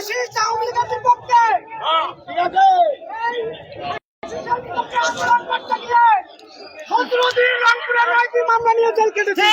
Fascist Awami লীগের পক্ষে হ্যাঁ। ঠিক আছে? আন্দোলন মামলা নিয়ে জেল কেটেছে।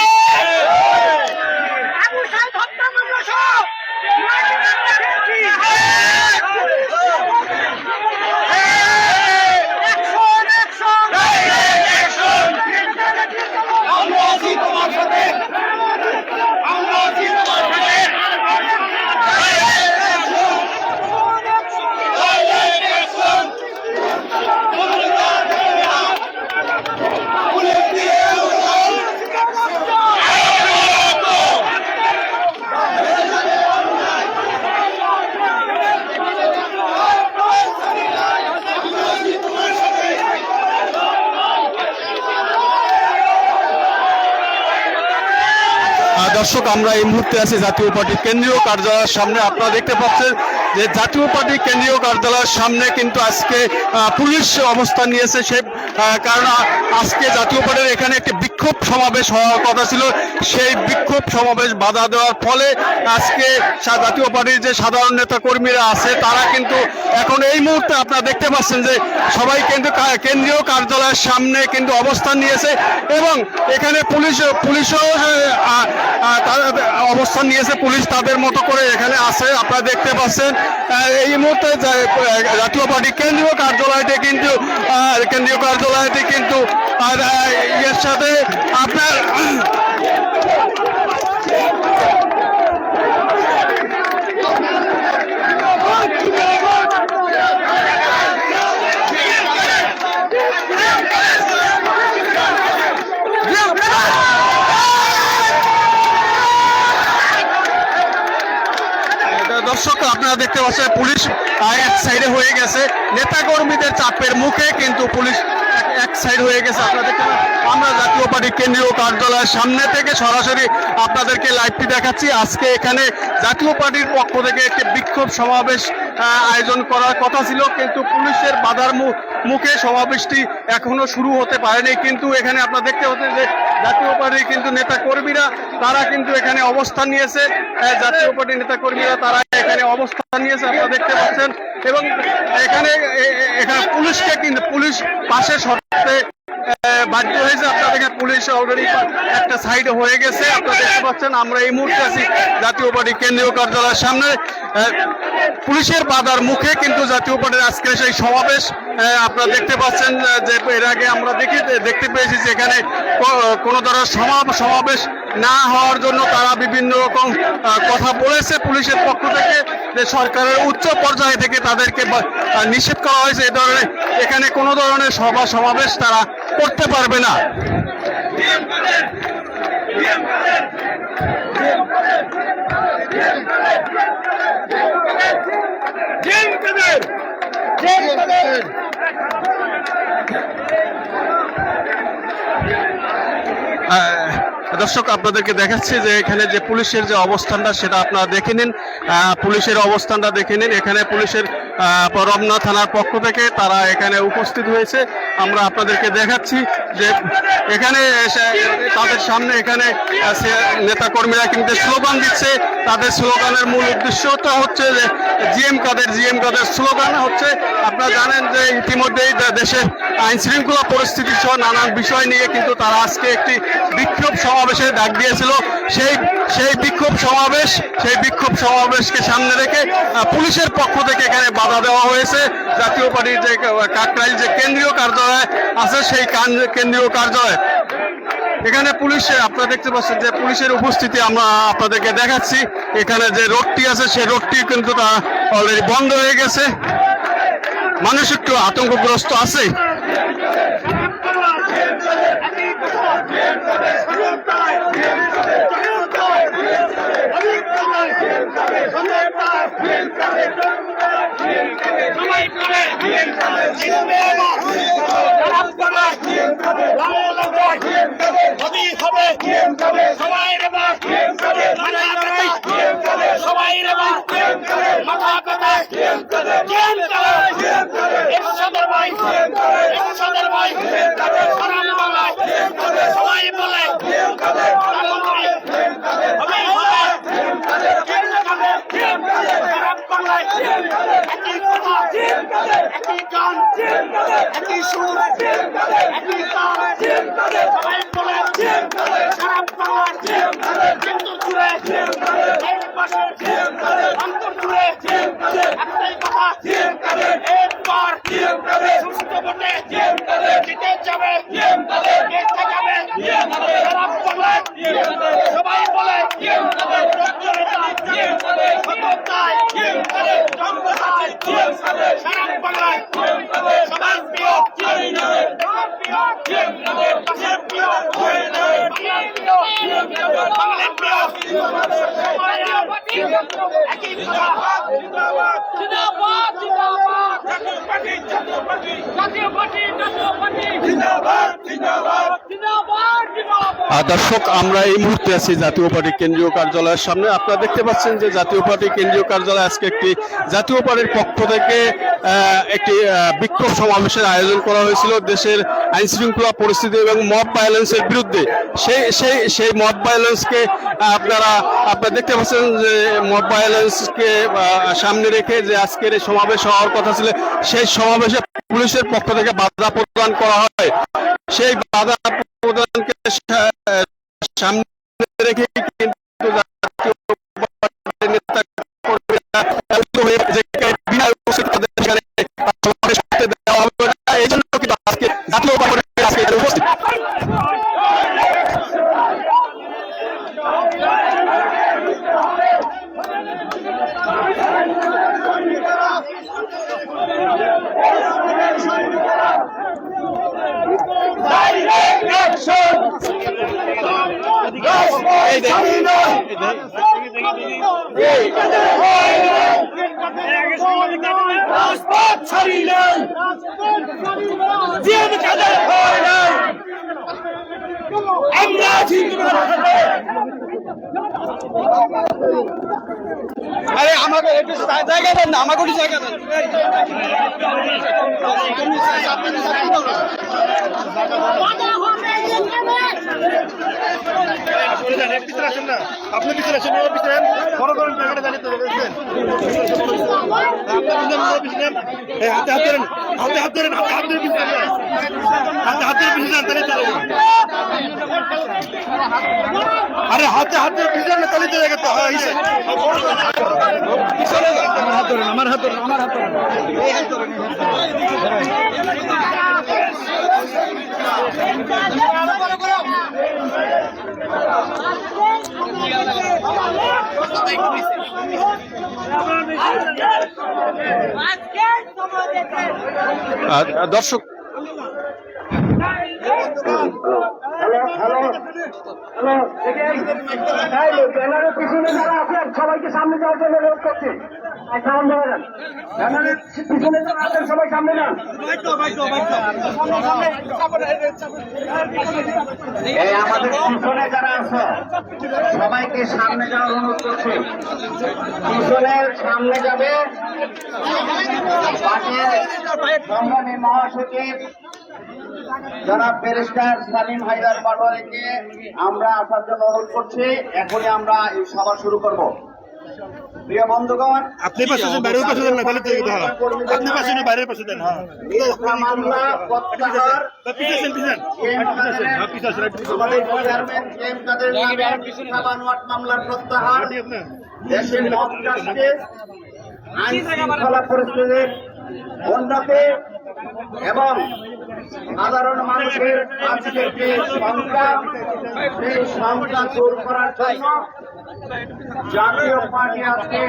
দর্শক, আমরা এই মুহূর্তে আছি জাতীয় পার্টির কেন্দ্রীয় কার্যালয়ের সামনে। আপনারা দেখতে পাচ্ছেন যে জাতীয় পার্টির কেন্দ্রীয় কার্যালয়ের সামনে কিন্তু আজকে পুলিশ অবস্থান নিয়েছে সে কারণ আজকে জাতীয় পার্টির এখানে একটি বিক্ষোভ সমাবেশ হওয়ার কথা ছিল। সেই বিক্ষোভ সমাবেশ বাধা দেওয়ার ফলে আজকে জাতীয় পার্টির যে সাধারণ নেতা কর্মীরা আছে, তারা কিন্তু এখন এই মুহূর্তে আপনারা দেখতে পাচ্ছেন যে সবাই কিন্তু কেন্দ্রীয় কার্যালয়ের সামনে কিন্তু অবস্থান নিয়েছে এবং এখানে পুলিশ, পুলিশও তারা অবস্থান নিয়েছে। পুলিশ তাদের মতো করে এখানে আছে, আপনারা দেখতে পাচ্ছেন। এই মুহূর্তে জাতীয় পার্টি কেন্দ্রীয় কার্যালয়টি কিন্তু কেন্দ্রীয় কার্যালয়টি কিন্তু আর এর সাথে আপনার দর্শক, আপনারা দেখতে পাচ্ছেন, পুলিশ এক সাইডে হয়ে গেছে। নেতা কর্মীদের চাপের মুখে কিন্তু পুলিশ সাইড হয়ে গেছে পাচ্ছেন আমরা জাতীয় পার্টির কেন্দ্রীয় কার্যালয়ের সামনে থেকে সরাসরি আপনাদেরকে লাইভটি দেখাচ্ছি। আজকে এখানে জাতীয় পার্টির পক্ষ থেকে একটি বিক্ষোভ সমাবেশ আয়োজন করার কথা ছিল, কিন্তু পুলিশের বাধার মুখে সমাবেশটি এখনও শুরু হতে পারেনি। কিন্তু এখানে আপনারা দেখতে পাচ্ছেন যে জাতীয় পার্টির কিন্তু নেতা কর্মীরা তারা কিন্তু এখানে অবস্থান নিয়েছে। জাতীয় পার্টির নেতা কর্মীরা তারা এখানে অবস্থান নিয়েছে আপনারা দেখতে পাচ্ছেন। এবং এখানে এখানে পুলিশকে কিন্তু পুলিশ পাশে সরতে বাধ্য হয়েছে আপনাদেরকে পুলিশ অলরেডি একটা সাইড হয়ে গেছে, আপনারা দেখতে পাচ্ছেন, আমরা এই মুহূর্তে আছি জাতীয় পার্টি কেন্দ্রীয় কার্যালয়ের সামনে। পুলিশের বাধার মুখে কিন্তু জাতীয় পার্টির আজকে সেই সমাবেশ আপনারা দেখতে পাচ্ছেন যে এর আগে আমরা দেখি দেখতে পেয়েছি যে এখানে কোনো ধরনের সমা- সমাবেশ না হওয়ার জন্য তারা বিভিন্ন রকম কথা বলেছে পুলিশের পক্ষ থেকে, যে সরকারের উচ্চ পর্যায়ে থেকে তাদেরকে নিষেধ করা হয়েছে এই ধরনের, এখানে কোনো ধরনের সভা সমাবেশ তারা করতে পারবে না। দর্শক, আপনাদেরকে দেখাচ্ছি যে এখানে যে পুলিশের যে অবস্থানটা, সেটা আপনারা দেখে নিন। পুলিশের অবস্থানটা দেখে নিন। এখানে পুলিশের রমনা থানার পক্ষ থেকে তারা এখানে উপস্থিত হয়েছে। আমরা আপনাদেরকে দেখাচ্ছি যে এখানে এসে তাদের সামনে এখানে নেতা কর্মীরা নেতাকর্মীরা কিন্তু স্লোগান দিচ্ছে। তাদের স্লোগানের মূল উদ্দেশ্যটা হচ্ছে যে GM Quader GM Quader slogan হচ্ছে, আপনারা জানেন যে ইতিমধ্যেই দেশের আইন শৃঙ্খলা পরিস্থিতি সহ নানান বিষয় নিয়ে কিন্তু তারা আজকে একটি বিক্ষোভ সমাবেশের ডাক দিয়েছিল। সেই সেই বিক্ষোভ সমাবেশ, সেই বিক্ষোভ সমাবেশকে সামনে রেখে পুলিশের পক্ষ থেকে এখানে বাধা দেওয়া হয়েছে। জাতীয় পার্টির যে কাকরাইল যে কেন্দ্রীয় কার্যালয় আছে, সেই কান- কেন্দ্রীয় কার্যালয় এখানে পুলিশ আপনারা দেখতে পাচ্ছেন যে পুলিশের উপস্থিতি আমরা আপনাদেরকে দেখাচ্ছি। এখানে যে রোডটি আছে, সেই রোডটি কিন্তু অলরেডি বন্ধ হয়ে গেছে। মানুষ একটু আতঙ্কগ্রস্ত আছে। সবাই মাথা কথা একসাথের ভাই একসাথের ভাই সবাই বলে একই গান একই সুর সারা পাওয়ার কিন্তু চুরে দর্শক, আমরা এই মুহূর্তে আছি জাতীয় পার্টি কেন্দ্রীয় কার্যালয়ের সামনে। আপনারা দেখতে পাচ্ছেন যে জাতীয় পার্টি কেন্দ্রীয় কার্যালয় আজকে একটি জাতীয় পার্টির পক্ষ থেকে একটি বিক্ষোভ সমাবেশের আয়োজন করা হয়েছিল। দেশের আইন শৃঙ্খলা পরিস্থিতি এবং মব ভায়োলেন্সের বিরুদ্ধে। সেই সেই সেই মব ভায়োলেন্সকে আপনারা আপনারা দেখতে পাচ্ছেন যে মব ভায়োলেন্সকে সামনে রেখে যে আজকের এই সমাবেশ হওয়ার কথা ছিল, সেই সমাবেশে পুলিশের পক্ষ থেকে বাধা প্রদান করা হয়। সেই বাধা প্রদানকে সামনে রেখে কিন্তু জাতীয় পার্টির নেতা কর্মীরা উদ্যোগ হয়ে যেখানে বিনা উপস্থিত তাদের সেখানে সমাবেশ করতে দেওয়া হবে না। এই জন্য কিন্তু আজকে জাতীয় পার্টির আজকে এখানে উপস্থিত রাজপথ ছাড়িলেন জিএম কাদের হয় নাই আমরা জিতবো আরে আমাকে একটু জায়গা দেন না, আমাকে জায়গা দেন। আপনি পিছনে আসেন ওর পিছনে বড় করেন জায়গাটা জানিয়ে তো হাতে হাত ধরেন, হাতে হাত ধরেন, হাতে হাত ধরে পিছনে। হাতে হাত ধরে পিছনে যান, তাহলে চলে যাবে। আরে হাতে হাত ধরে পিছনে না তাহলে চলে গেছে। আমার হাত ধরেন আমার হাত ধরেন আমার হাত ধরেন এই দর্শক ব্যানারের পিছনে যারা আছেন সবাইকে সামনে যাওয়ার জন্য অনুরোধ করছি। পিছনে আমাদের পিছনে যারা আছে, সবাইকে সামনে যাওয়ার অনুরোধ করছি। পিছনের সামনে যাবে। মহাসচিব জনাব ব্যারিস্টার সালিম হায়দার পাটোয়ারিকে আমরা আসার জন্য অনুরোধ করছি এখনই আমরা এই সভা শুরু করব। প্রিয় বন্ধুগণ আপনি পাশে দেন বাইরের পাশে দেন না তাহলে গেছে আপনি পাশে না বাইরের পাশে দেন হ্যাঁ। মামলা প্রত্যাহার পিছান হ্যাঁ পিছাছেন আমাদের চেয়ারম্যান এম কাদের নামে মামলার প্রত্যাহার। দেশের মত আইন শৃঙ্খলা পরিস্থিতির উন্নতি এবং সাধারণ মানুষের আজকের যে সংখ্যা সেই সংখ্যা দূর করার জন্য জাতীয় পার্টি আজকে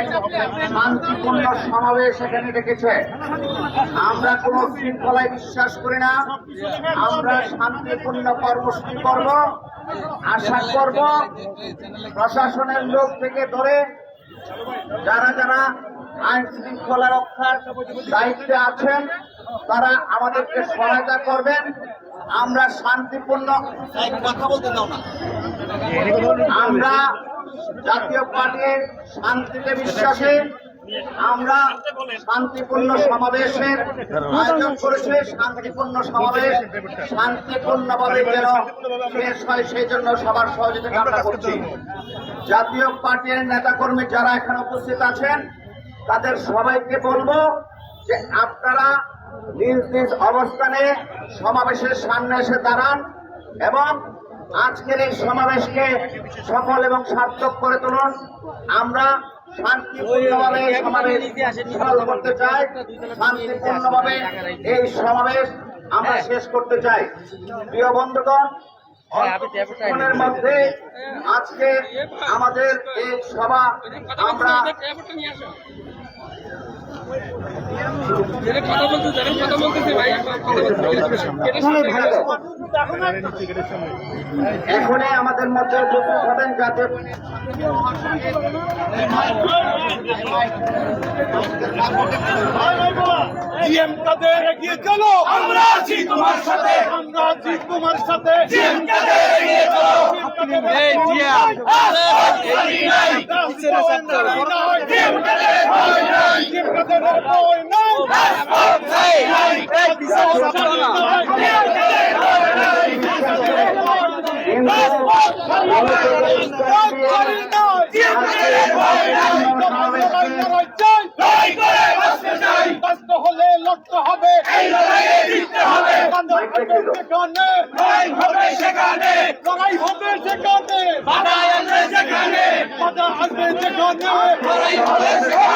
শান্তিপূর্ণ সমাবেশ এখানে ডেকেছে। আমরা কোনো শৃঙ্খলায় বিশ্বাস করি না। আমরা শান্তিপূর্ণ কর্মসূচি করব, আশা করব প্রশাসনের লোক থেকে ধরে যারা যারা আইন শৃঙ্খলা রক্ষার দায়িত্বে আছেন তারা আমাদেরকে সহায়তা করবেন। আমরা শান্তিপূর্ণ কথা বলতে দাও না। আমরা জাতীয় পার্টির শান্তিতে বিশ্বাসী। আমরা শান্তিপূর্ণ সমাবেশের আয়োজন করেছে। শান্তিপূর্ণ সমাবেশ শান্তিপূর্ণভাবে যেন শেষ হয় সেই জন্য সবার সহযোগিতা কামনা করছি। জাতীয় পার্টির নেতাকর্মী যারা এখানে উপস্থিত আছেন তাদের সবাইকে বলব যে আপনারা নিজ নিজ অবস্থানে সমাবেশের সামনে এসে দাঁড়ান এবং আজকের এই সমাবেশকে সফল এবং সার্থক করে তুলুন। আমরা শান্তিপূর্ণভাবে সমাবেশ সফল করতে চাই। শান্তিপূর্ণভাবে এই সমাবেশ আমরা শেষ করতে চাই। প্রিয় বন্ধুগণ অল্পক্ষণের মধ্যে আজকে আমাদের এই সভা আমরা কথা বলতে কথা বলতেছে ভাই এখনই আমাদের মধ্যে উপস্থিত হবেন যাতে জিএম কাদের এগিয়ে চলো। আমরা আছি তোমার সাথে। আমরা আছি তোমার সাথে। জিএম কাদের এগিয়ে লড়াই বাঁচতে চাই। বাঁচতে হলে লড়তে হবে। এই লড়াইয়ে জিততে হবে। বাঁধা হবে সেখানে। লড়াই হবে সেখানে। লড়াই হবে সেখানে। বাধা আসবে সেখানে। বাধা আসবে সেখানে। লড়াই হবে সেখানে।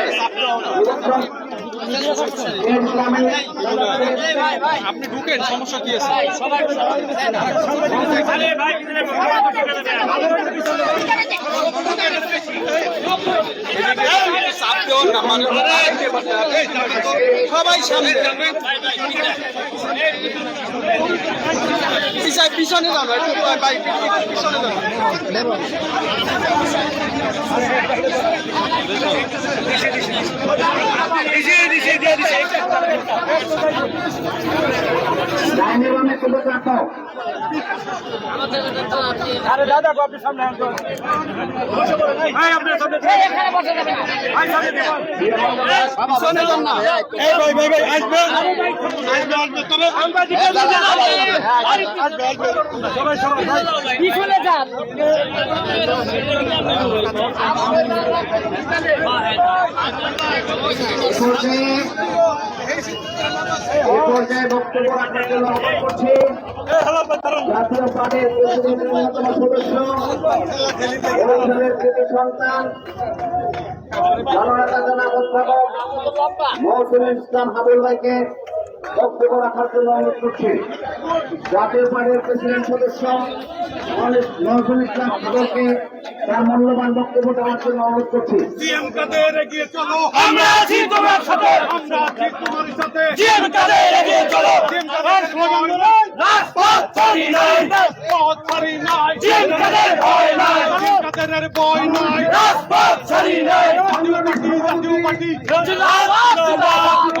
আপনি ঢুকেন সমস্যা কি আছে? সবাই সামনে পিছনে যাব পিছনে যাব ডাইনে বামে তুলে রাখো পিছনে যান না এই ভাই ভাই ভাই আসবে। আসবে আসবে তবে আমরা আসবে আসবে সবাই সবাই পিছনে যান? বক্তব্য রাখার জন্য আহ্বান করছি। জাতীয় পার্টির অন্যতম সদস্য সন্তান জননেতা জনাব ইসলাম হাবুল ভাইকে বক্তব্য রাখার জন্য অনুরোধ করছি। জাতীয় পার্টির প্রেসিডেন্ট সদস্য মহসুল ইসলাম হাবুলকে তার মূল্যবান বক্তব্য দেওয়ার জন্য অনুরোধ করছি। জিএম কাদের এগিয়ে চলো? আমরা আছি তোমার সাথে। আমরা আছি তোমার সাথে। জিএম কাদের এগিয়ে চলো? জিএম কাদের স্লোগান রাজপথ ছাড়ি নাই। রাজপথ ছাড়ি নাই। জিএম কাদের ভয় নাই। জিএম কাদের ভয় নাই। রাজপথ ছাড়ি নাই। জাতীয় পার্টি। জাতীয় পার্টি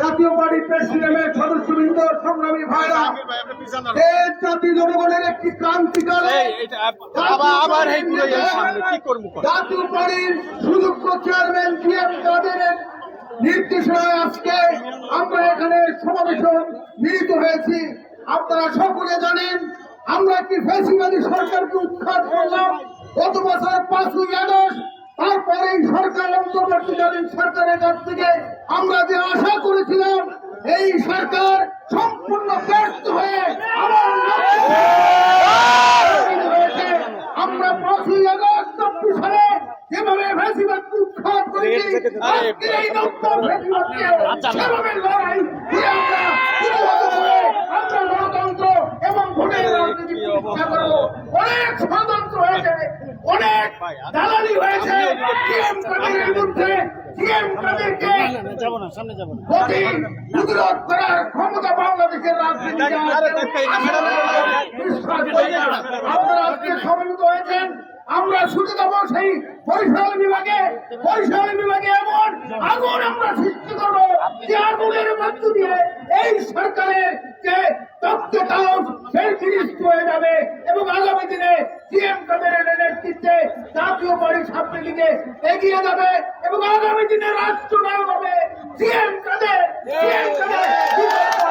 জাতীয় পার্টির প্রেসিডেন্টের সদস্যবৃন্দ সংগ্রামী ভাইরা এই জাতি জনগণের একটি ক্রান্তিকালে? জাতীয় পার্টির সুযোগ্য চেয়ারম্যান জি এম কাদেরের নির্দেশনায় আজকে আমরা এখানে সমাবেশন মিলিত হয়েছি। আপনারা সকলে জানেন আমরা একটি ফেসিবাদী সরকারকে উৎখাত করলাম। গত বছর পাঁচই আগস্ট তারপরে সরকার অন্তর্বর্তীকালীন সরকারের কাছ থেকে আমরা যে আশা করেছিলাম এই সরকার সম্পূর্ণ ব্যর্থ হয়ে আমরা পাঁচই আগস্ট চব্বিশ সালে যেভাবে ফেসিবাদ উৎখাত করেছি এই নতুন ফেসিবাদকে সেভাবে লড়াই আমরা গণতন্ত্র এবং ভোটের রাজনীতি অনেক ষড়যন্ত্র হয়েছে। অনেক দালালি হয়েছে সিএম কাদেরের বিরুদ্ধে সিএম কাদেরকে যাব না সামনে যাব না গতি প্রতিরোধ করার ক্ষমতা বাংলাদেশের রাজনীতি আপনারা আজকে সম্মিলিত হয়েছেন আমরা ছুটে দেবো সেই পরিসর বিভাগে পরিসর বিভাগে এমন আগুন আমরা সৃষ্টি করব যে মধ্য দিয়ে এই সরকারের যে সেই জিনিস হয়ে যাবে এবং আগামী দিনে সিএম কাদের নেতৃত্বে জাতীয় এগিয়ে যাবে এবং আগামী দিনে রাষ্ট্র নায়ক হবে সিএম সিএম কাদের?